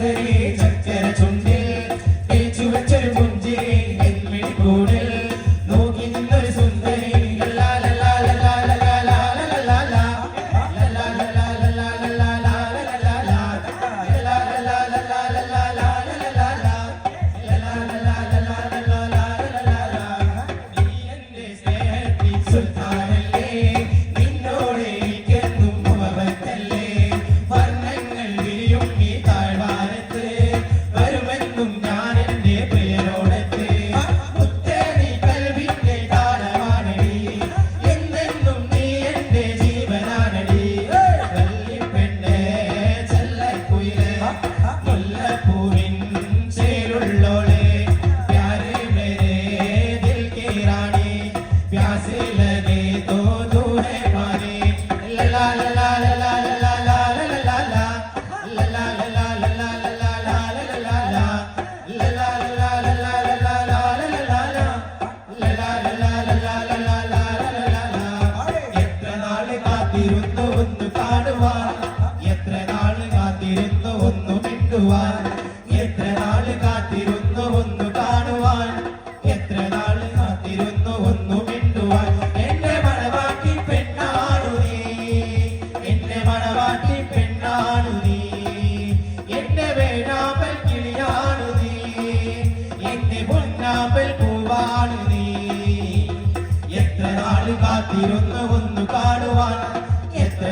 Hey. കാത്തിരുന്നു ഒന്ന് പാടുവാൻ? എത്ര നാൾ കാത്തിരുന്നു ഒന്ന് മിണ്ടുവാൻ? പൂവാണ് നീ. എത്ര നാൾ കാത്തിരുന്ന ഒന്ന് കാണുവാൻ എത്ര